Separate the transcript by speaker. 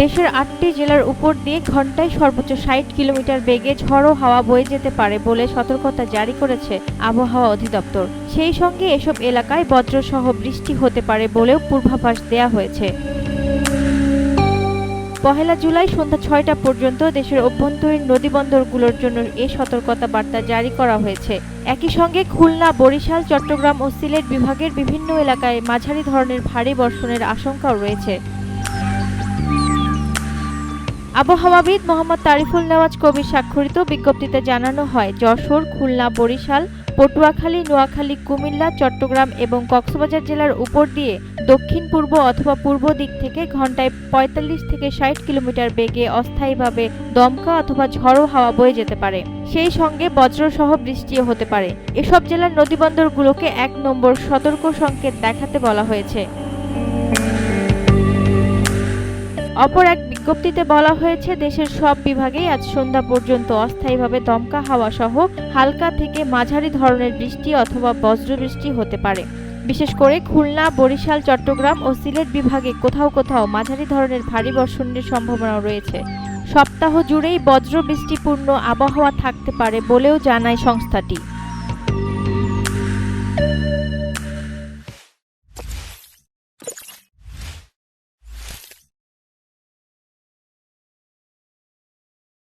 Speaker 1: দেশের আটটি জেলার উপর দিয়ে ঘন্টায় সর্বোচ্চ ষাট কিলোমিটার বেগে ঝড়ো হাওয়া বয়ে যেতে পারে বলে সতর্কতা জারি করেছে আবহাওয়া অধিদপ্তর। সেই সঙ্গে এসব এলাকায় বজ্রসহ বৃষ্টি হতে পারে বলেও পূর্বাভাস দেয়া হয়েছে। পহেলা জুলাই সন্ধ্যা ছয়টা পর্যন্ত দেশের অভ্যন্তরীণ নদীবন্দরগুলোর জন্য এ সতর্কতা বার্তা জারি করা হয়েছে। একই সঙ্গে খুলনা, বরিশাল, চট্টগ্রাম ও সিলেট বিভাগের বিভিন্ন এলাকায় মাঝারি ধরনের ভারী বর্ষণের আশঙ্কাও রয়েছে। আবহাওয়াবিদ মোহাম্মদ তারিফুল নেওয়াজ কবির স্বাক্ষরিত বিজ্ঞপ্তিতে জানানো হয়, যশোর, খুলনা, বরিশাল, পটুয়াখালী, নোয়াখালী, কুমিল্লা, চট্টগ্রাম এবং কক্সবাজার জেলার উপর দিয়ে দক্ষিণ পূর্ব অথবা পূর্ব দিক থেকে ঘন্টায় ৪৫ থেকে ষাট কিলোমিটার বেগে অস্থায়ীভাবে দমকা অথবা ঝড়ো হাওয়া বয়ে যেতে পারে। সেই সঙ্গে বজ্রসহ বৃষ্টিও হতে পারে। এসব জেলার নদীবন্দরগুলোকে এক নম্বর সতর্ক সংকেত দেখাতে বলা হয়েছে। অপর এক বিজ্ঞপ্তিতে বলা হয়েছে, দেশের সব বিভাগেই আজ সন্ধ্যা পর্যন্ত অস্থায়ীভাবে দমকা হাওয়া সহ হালকা থেকে মাঝারি ধরনের বৃষ্টি অথবা বজ্রবৃষ্টি হতে পারে। বিশেষ করে খুলনা, বরিশাল, চট্টগ্রাম ও সিলেট বিভাগে কোথাও কোথাও মাঝারি ধরনের ভারী বর্ষণের সম্ভাবনা রয়েছে। সপ্তাহ জুড়েই বজ্র বৃষ্টিপূর্ণ আবহাওয়া থাকতে পারে বলেও জানায় সংস্থাটি।